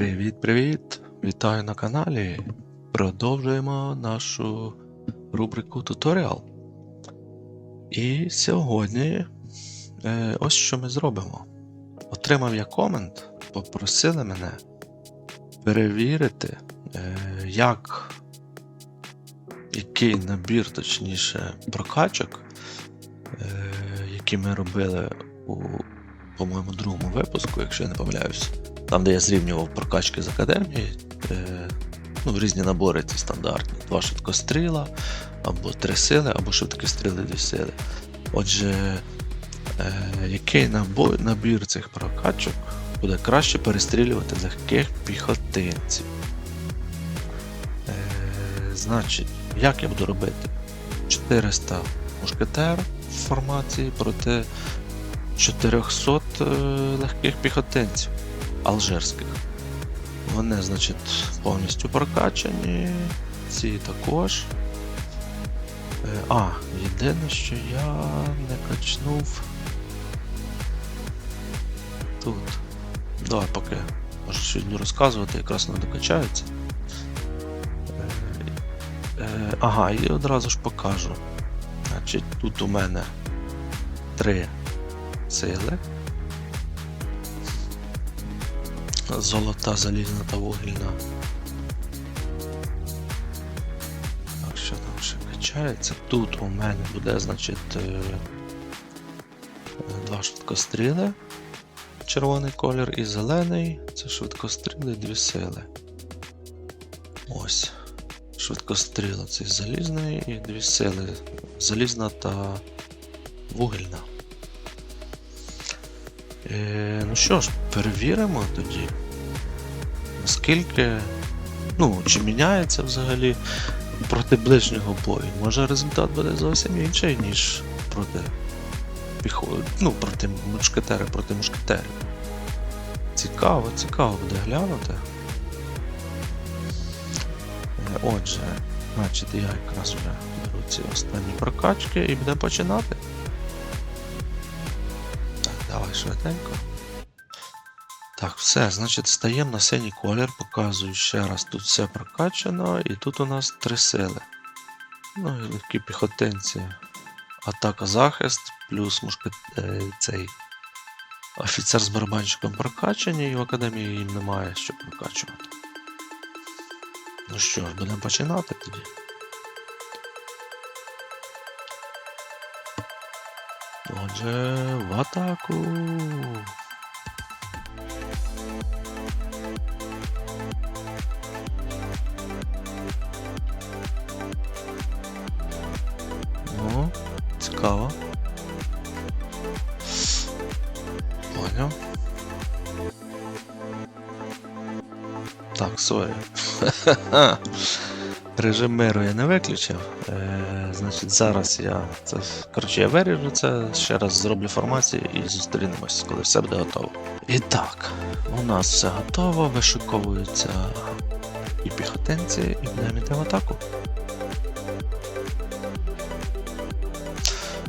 Привіт-привіт! Вітаю на каналі. Продовжуємо нашу рубрику туторіал. І сьогодні е, ось що ми зробимо. Отримав я комент, попросили мене перевірити, е, як який набір, точніше, прокачок, е, які ми робили у, по-моєму, другому випуску, якщо я не помиляюсь. Там, де я зрівнював прокачки з академії, е, ну, різні набори ці стандартні. Два швидкостріла, або три сили, або швидкі стріли дві сили. Отже, е, який набор, набір цих прокачок буде краще перестрілювати легких піхотинців? Е, значить, як я буду робити? 400 мушкетер в формації проти 400 е, легких піхотинців алжирських. Вони, значить, повністю прокачані. Ці також. Е, А, єдине, що я не качнув. Тут. Давай поки. Щось буду розказувати, якраз не докачаються. Е, е, Ага, і одразу ж покажу. Значить, тут у мене три сили. Золота, залізна та вугільна. Так, що там ще качається? Тут у мене буде, значить, е, два швидкостріли. Червоний колір і зелений. Це швидкостріли, дві сили. Ось. Швидкостріли це залізний і дві сили. Залізна та вугільна. Е, ну що ж, перевіримо тоді. Наскільки. Ну, чи міняється взагалі проти ближнього бою. Може результат буде зовсім інший, ніж проти піхо... Ну, проти мушкетери, проти мушкетерів. Цікаво, цікаво буде глянути. Е, Отже, значить, я якраз вже беру ці останні прокачки і будемо починати. Так, давай швиденько. Так, все, значить, стаємо на синій колір, показую ще раз, тут все прокачано, і тут у нас три сили. Ну і легкі піхотинці. Атака захист, плюс мушкет, е, цей офіцер з барабанщиком прокачані, і в академії їм немає що прокачувати. Ну що будемо починати тоді. Отже, в атаку. Цікаво. Поняв. Так, сорі. Режим миру я не виключив. Е, значить, зараз я це. Коротше, я виріжу це, ще раз зроблю формацію і зустрінемось, коли все буде готово. І так, у нас все готово, вишиковуються і піхотинці, і будемо йти в атаку.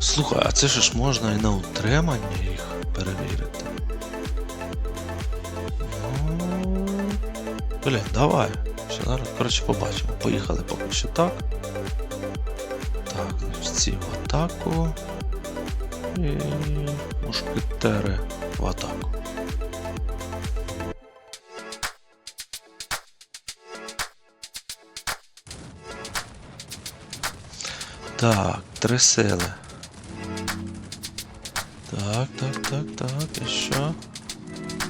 Слухай, а це ж можна і на утримання їх перевірити. Ну, Блін, давай. Ще зараз, коротше, побачимо. Поїхали поки що так. Так, ці в атаку. І мушкетери в атаку. Так, три сили. Так, так, так, так, і що?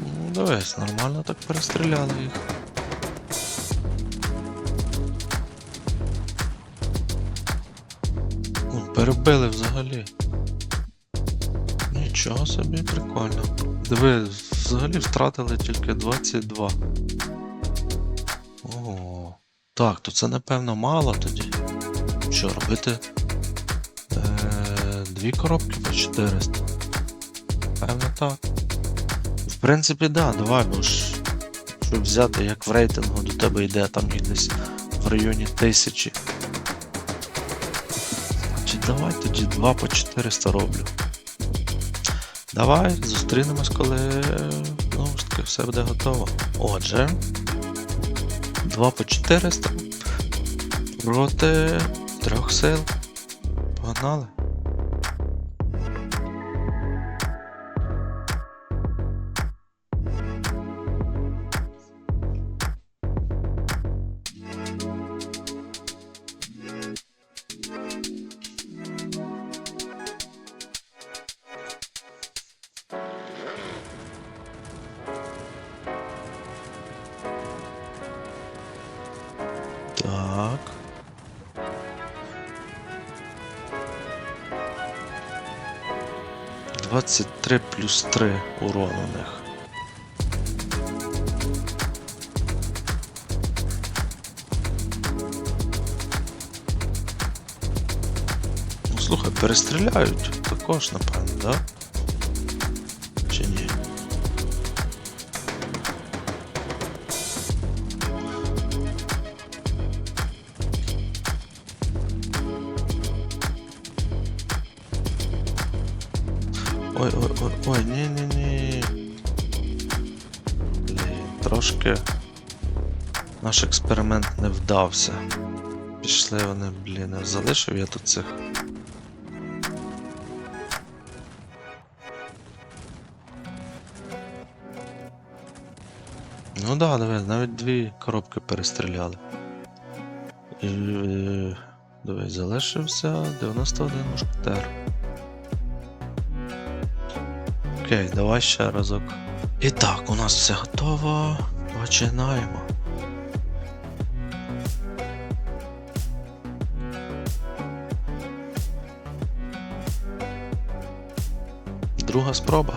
Ну, дивись, нормально так перестріляли їх. Ну, перебили взагалі. Нічого собі, прикольно. Диви, взагалі втратили тільки 22. Ого. Так, то це напевно мало тоді. Що робити? Е, дві коробки по 400. Певно так. В принципі, да, давай, бо ж. Щоб взяти, як в рейтингу до тебе йде там і десь в районі тисячі. Чи давай тоді 2 по 400 роблю. Давай, зустрінемось, коли. Ну ж поки все буде готово. Отже, 2 по 400 проти трьох сил. Погнали. 3 плюс 3 урон них. Ну, слухай, перестріляють також, напевно, так? Да? Ой, ой, ой, ой, ні, ні, ні. Блін, трошки наш експеримент не вдався. Пішли вони, блін, залишив я тут цих. Ну да, диви, навіть дві коробки перестріляли. І. е, Дивись, залишився 91 мушкетер. Окей, давай ще разок. І так, у нас все готово. Починаємо. Друга спроба.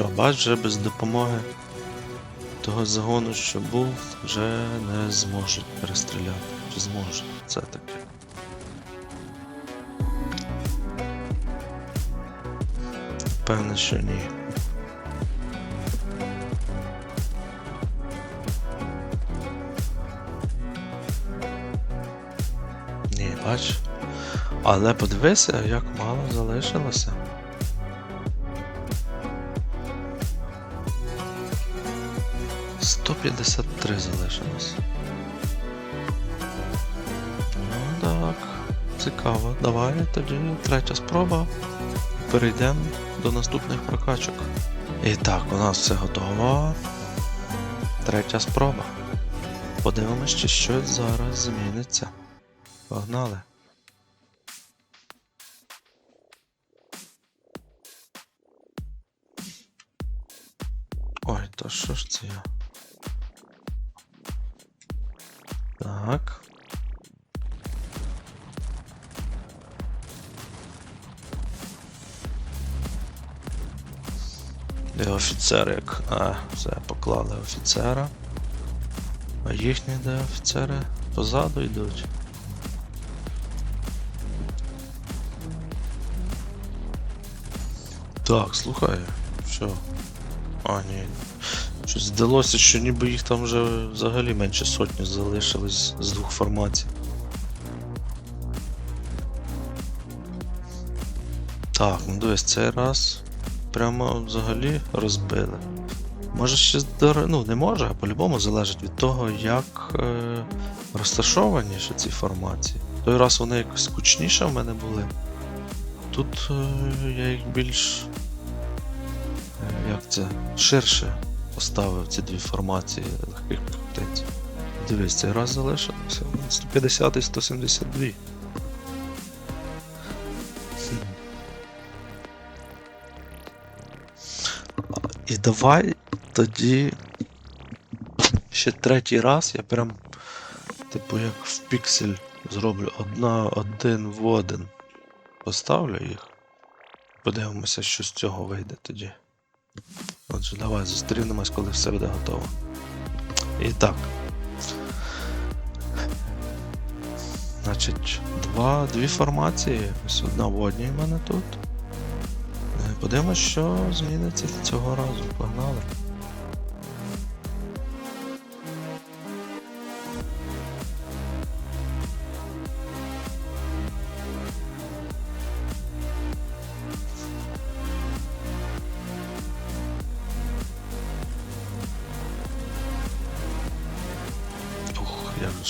Що, бач, вже без допомоги того загону, що був, вже не зможуть перестріляти. Чи зможуть? Це таке. Певне, що ні. Ні, бач. Але подивися, як мало залишилося. Сто п'ятдесят три залишилось. Ну так, цікаво. Давай тоді третя спроба. Перейдемо до наступних прокачок. І так, у нас все готово. Третя спроба. Подивимось, чи щось зараз зміниться. Погнали. Ой, то що ж це я? Так. І офіцер як. А, все, поклали офіцера. А їхні де офіцери позаду йдуть. Так, слухай, що? А, ні. Щось здалося, що ніби їх там вже взагалі менше сотні залишилось з двох формацій. Так, ну дивись, цей раз прямо взагалі розбили. Може ще здор- ну не може, а по-любому залежить від того, як е, розташовані ще ці формації. Той раз вони якось скучніше в мене були. Тут е, я їх більш. е, як це? ширше поставив ці дві формації легких піхотинців. Дивись, цей раз залишилося 150 і 172. І давай тоді ще третій раз я прям, типу, як в піксель зроблю одна, один в один. Поставлю їх. Подивимося, що з цього вийде тоді. Отже, давай зустрінемось, коли все буде готово. І так. Значить, два, дві формації. Ось одна в одній в мене тут. Подивимось, що зміниться цього разу. Погнали.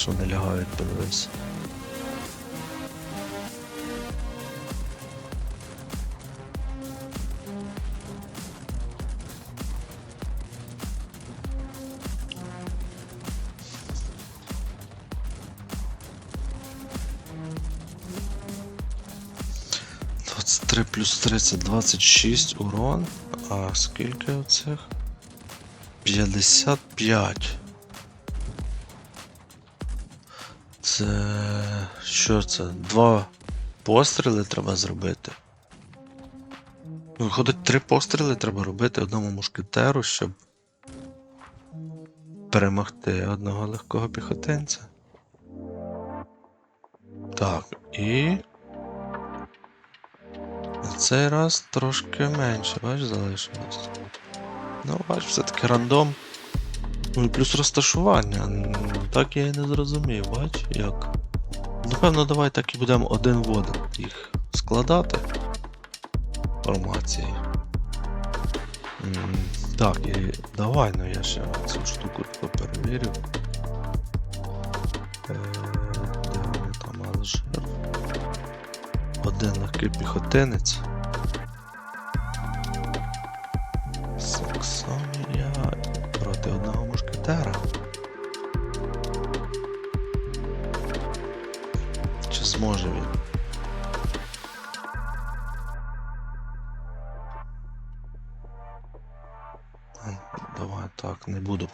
Же ж лягають, подивись. Двадцять три плюс 30, 26 урон. А скільки оцих? 55. Це. Що це? Два постріли треба зробити. Ну, Виходить, три постріли треба робити одному мушкетеру, щоб перемогти одного легкого піхотинця. Так, і. На цей раз трошки менше, бачиш, залишилось. Ну, бач, все-таки рандом. Ну і плюс розташування. Ну, Так я і не зрозумів, бач, як. Напевно, давай так і будемо один в один їх складати. Формації. М, Так, і давай, ну я ще цю штуку перевірю. Е, Де там Алжир? Один легкий піхотинець.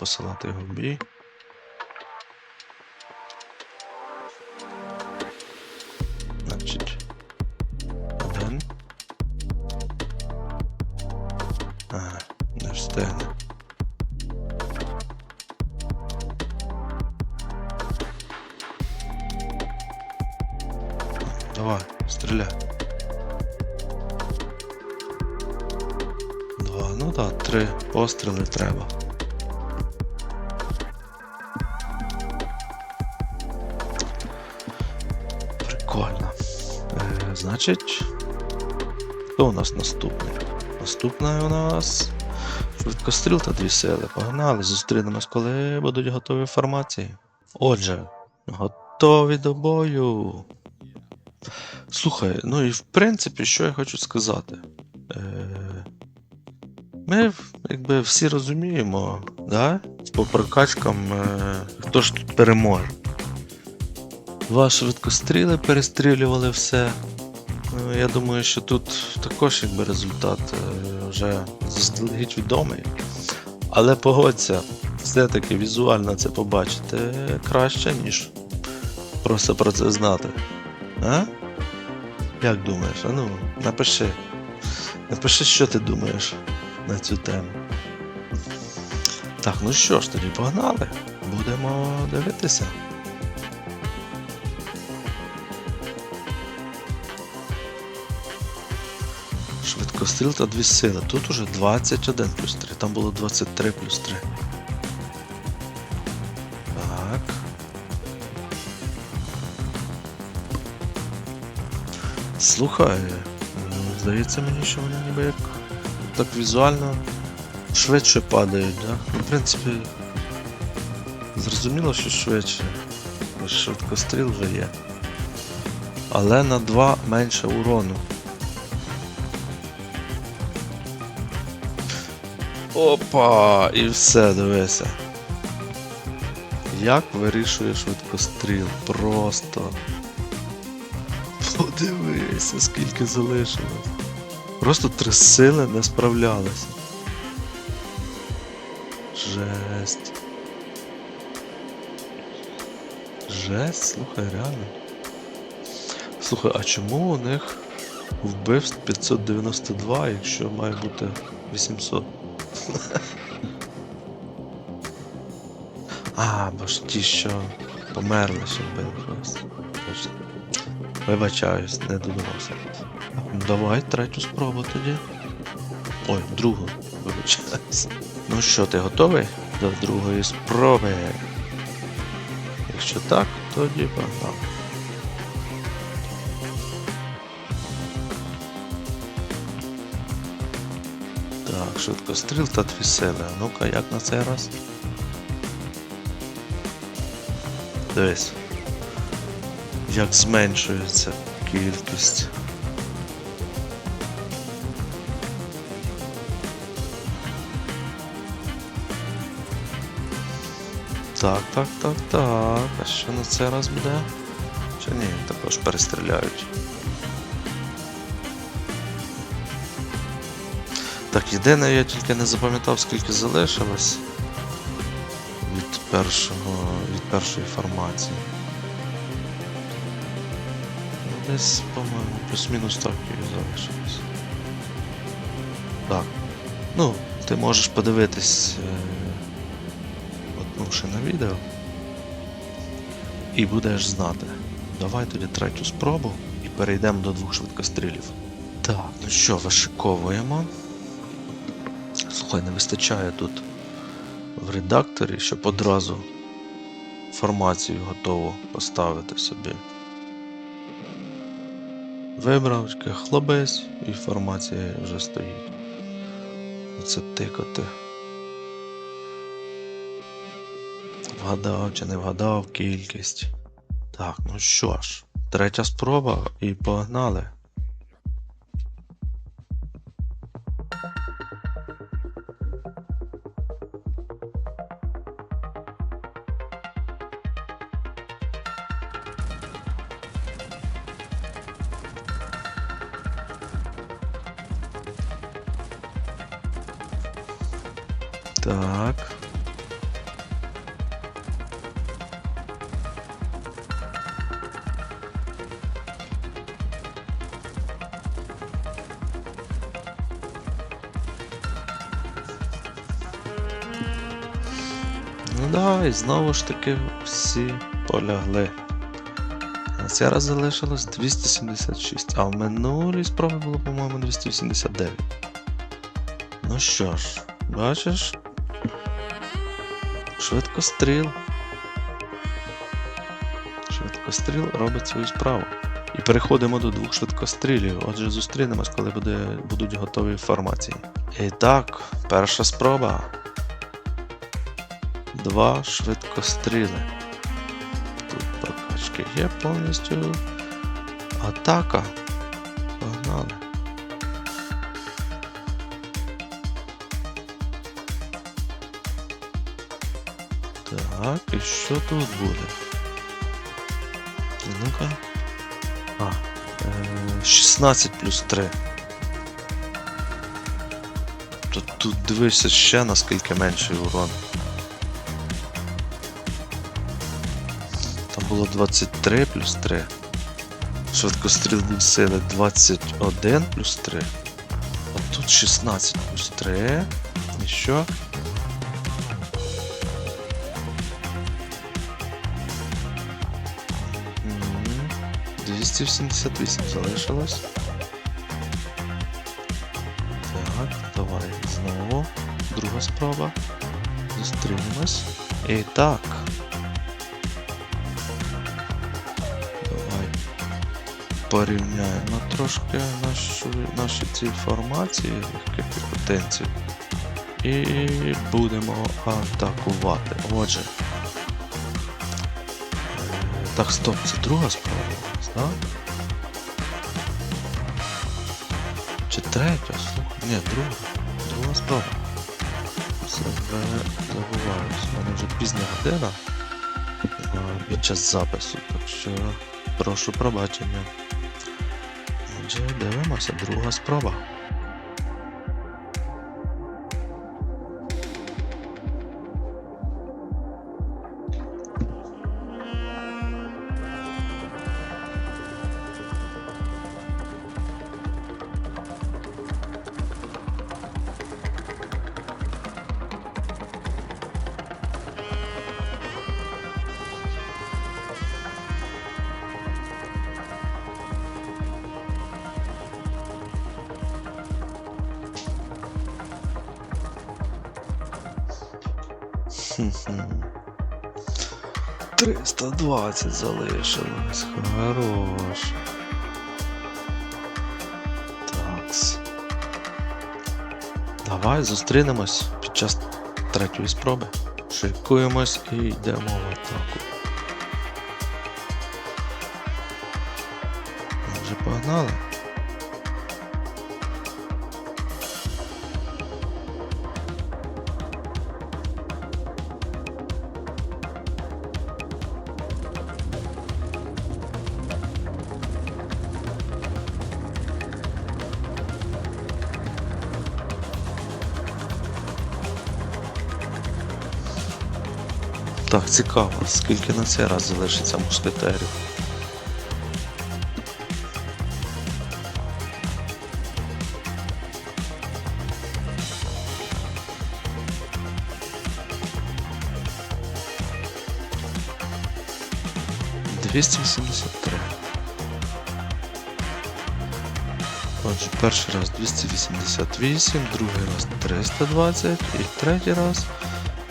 Посилати його в бій. Значить. Один. Ага, не встигне. Давай, стріляй. Два, ну так, три постріли треба. Значить, хто у нас наступний? Наступний у нас швидкостріл та дві сили. Погнали, зустрінемось, коли будуть готові формації. Отже, готові до бою. Слухай, ну і в принципі, що я хочу сказати. Е, Ми якби всі розуміємо, да? по прокачкам, е, хто ж тут переможе. Два швидкостріли перестрілювали все. Ну, Я думаю, що тут також якби результат е, вже заздалегідь відомий. Але погодься, все-таки візуально це побачити краще, ніж просто про це знати. А? Як думаєш? А ну, напиши. Напиши, що ти думаєш на цю тему. Так, ну що ж тоді, погнали. Будемо дивитися. Швидкостріл та дві сили. Тут уже 21 плюс 3, там було 23 плюс 3. Так. Слухай, ну, здається мені, що вони ніби як так візуально швидше падають, да? Ну, В принципі, зрозуміло, що швидше. Швидкостріл вже є. Але на 2 менше урону. Опа! І все, дивися. Як вирішує швидкостріл? Просто. Подивися, скільки залишилось. Просто три сили не справлялися. Жесть. Жесть, слухай, реально. Слухай, а чому у них вбивств 592, якщо має бути 800? А, бо ж ті, що померли, що вбили просто. Вибачаюсь, не додумався. Давай третю спробу тоді. Ой, другу, вибачаюсь. Ну що, ти готовий до другої спроби? Якщо так, тоді погнав. Так, швидкостріл та дві сили. Ну-ка, як на цей раз? Дивись. Як зменшується кількість. Так, так, так, так. А що на цей раз буде? Чи ні, також перестріляють. Так, єдине, я тільки не запам'ятав, скільки залишилось від першого. від першої формації. Ну, Десь, по-моєму, плюс-мінус так і залишилось. Так. Ну, ти можеш подивитись. Е- Отнувши на відео. І будеш знати. Давай тоді третю спробу і перейдемо до двох швидкострілів. Так, ну що, вишиковуємо. Слухай, не вистачає тут в редакторі, щоб одразу формацію готову поставити собі. Вибрав хлопець і формація вже стоїть. Оце тикати. Вгадав чи не вгадав кількість. Так, ну що ж, третя спроба і погнали. Так. Ну да, і знову ж таки всі полягли. На цей раз залишилось 276, а в минулій спробі було, по-моєму, 289. Ну що ж, бачиш? Швидкостріл. Швидкостріл робить свою справу. І переходимо до двох швидкострілів. Отже, зустрінемось, коли буде, будуть готові формації. І так, перша спроба. Два швидкостріли. Тут прокачки є повністю. Атака. Погнали. Так, і що тут буде? Ну-ка. А, е, 16 плюс 3. Тут, тут дивися ще наскільки менший урон. Там було 23 плюс 3. Швидкостріл був сили 21 плюс 3. А тут 16 плюс 3. І що? 278 залишилось. Так, давай знову. Друга спроба. Зустрінемось. І так. Давай порівняємо трошки нашу, наші ці формації легких піхотинців. І будемо атакувати. Отже. Е, Так, стоп, це друга справа у? Чи третя? Слухай. Ні, друга. Друга справа. Це забуваюся. У мене вже пізня година під час запису, так що прошу пробачення. Отже, дивимося, друга спроба. 320 залишилось. Хорош. Такс. Давай зустрінемось під час третьої спроби. Шикуємось і йдемо в атаку. Вже погнали. Так, цікаво, скільки на цей раз залишиться мушкетерів. Двісті вісімдесят три. Отже, перший раз 288, другий раз 320 і третій раз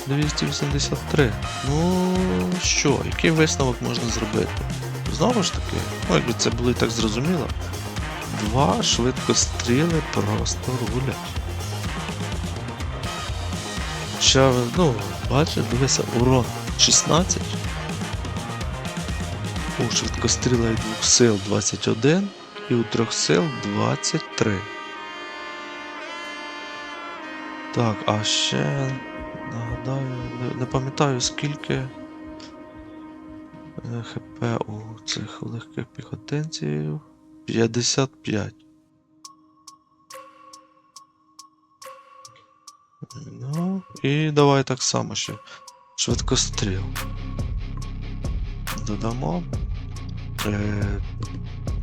283. Ну що, який висновок можна зробити? Знову ж таки, ну якби це було і так зрозуміло. Два швидкостріли просто рулять. Хоча, ну, бачиш, дивися, урон 16. У швидкостріла і двох сил 21 і у трьох сил 23. Так, а ще нагадаю, не, не пам'ятаю скільки е, ХП у цих легких піхотинців. 55. Ну, і давай так само ще. Швидкостріл. Додамо. Е,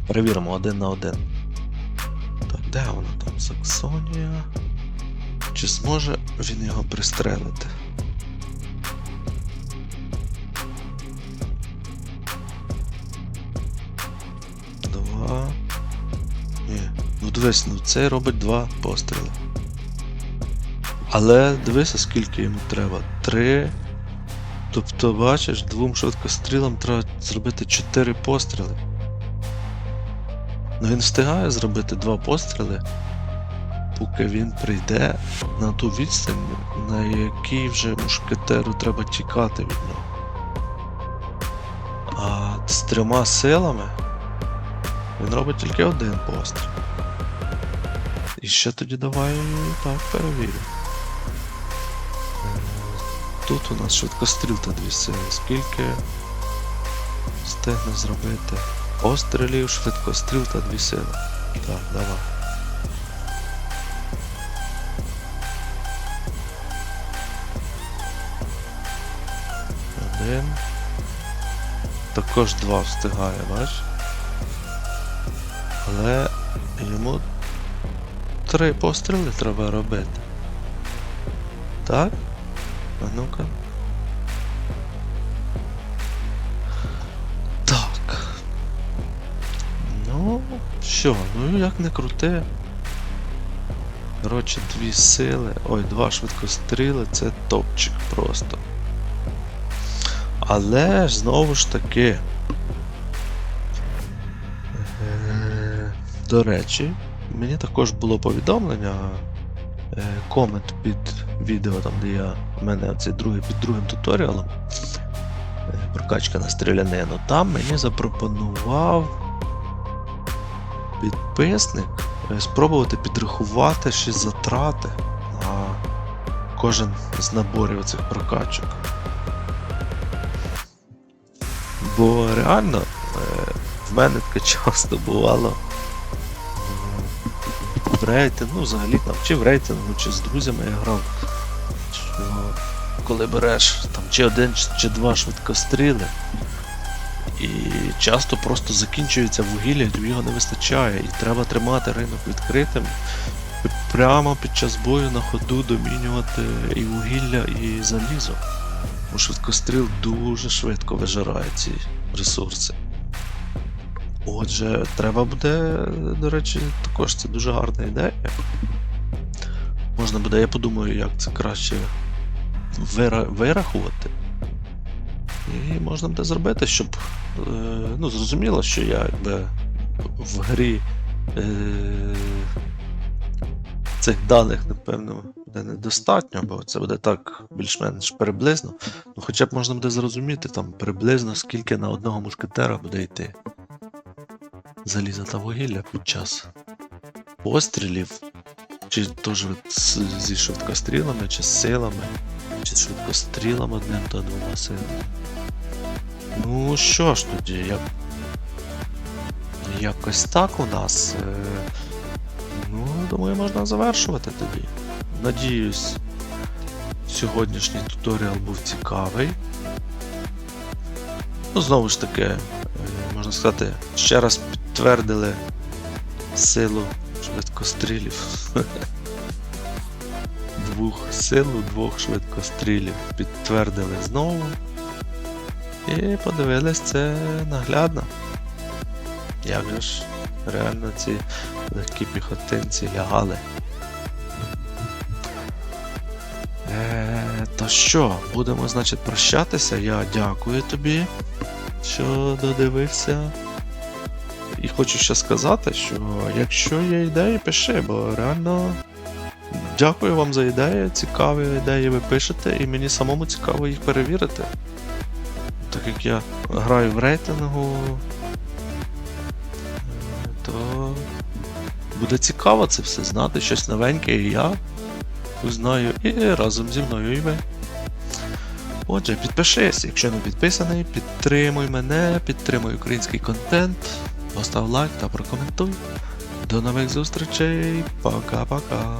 перевіримо один на один. Так, де воно там? Саксонія. Чи зможе він його пристрелити? Дивись, ну цей робить два постріли. Але дивися, скільки йому треба. Три. Тобто, бачиш, двом швидкострілам треба зробити чотири постріли. Ну він встигає зробити два постріли, поки він прийде на ту відстань, на якій вже мушкетеру треба тікати від нього. А з трьома силами він робить тільки один постріл. І ще тоді давай так перевіримо. Е, Тут у нас швидкостріл та дві сили. Скільки встигне зробити? Пострілів, швидкостріл та дві сили. Так, давай. Один. Також два встигає, бач? Але йому три постріли треба робити. Так? А ну-ка. Так. Ну, що, ну як не крути. Коротше, дві сили. Ой, два швидкостріли, це топчик просто. Але знову ж таки. Е, До речі, мені також було повідомлення. е, Комент під відео, там, де я. У мене оцей другий під другим туторіалом. е, Прокачка на стрілянину. Там мені запропонував підписник е, спробувати підрахувати ще затрати на кожен з наборів цих прокачок. Бо реально в мене таке часто бувало в рейтингу, ну взагалі там, чи в рейтингу, чи з друзями я грав. Коли береш там чи один, чи два швидкостріли, і часто просто закінчується вугілля, тобі його не вистачає, і треба тримати ринок відкритим. Прямо під час бою на ходу домінювати і вугілля, і залізо. Бо швидкостріл дуже швидко вижирає ці ресурси. Отже, треба буде, до речі, також це дуже гарна ідея. Можна буде, я подумаю, як це краще вира- вирахувати. І можна буде зробити, щоб е, ну, зрозуміло, що я якби в грі е, цих даних, напевно, буде недостатньо, бо це буде так більш-менш приблизно. Ну, хоча б можна буде зрозуміти там приблизно скільки на одного мушкетера буде йти заліза та вугілля під час пострілів, чи теж зі швидкострілами, чи з силами, чи з швидкострілами одним та двома силами. Ну що ж тоді, як... якось так у нас. Е... Ну, думаю, можна завершувати тоді. Надіюсь, сьогоднішній туторіал був цікавий. Ну, знову ж таки, е, можна сказати, ще раз підтвердили силу швидкострілів. Двох силу двох швидкострілів підтвердили знову. І подивились це наглядно. Як же ж реально ці легкі піхотинці лягали. Е, то що, будемо, значить, прощатися. Я дякую тобі, що додивився. І хочу ще сказати, що якщо є ідеї, пиши, бо реально дякую вам за ідеї, цікаві ідеї ви пишете, і мені самому цікаво їх перевірити. Так як я граю в рейтингу, то буде цікаво це все знати, щось новеньке, і я узнаю, і разом зі мною і ви. Отже, підпишись, якщо не підписаний, підтримуй мене, підтримуй український контент, постав лайк та прокоментуй. До нових зустрічей, пока-пока.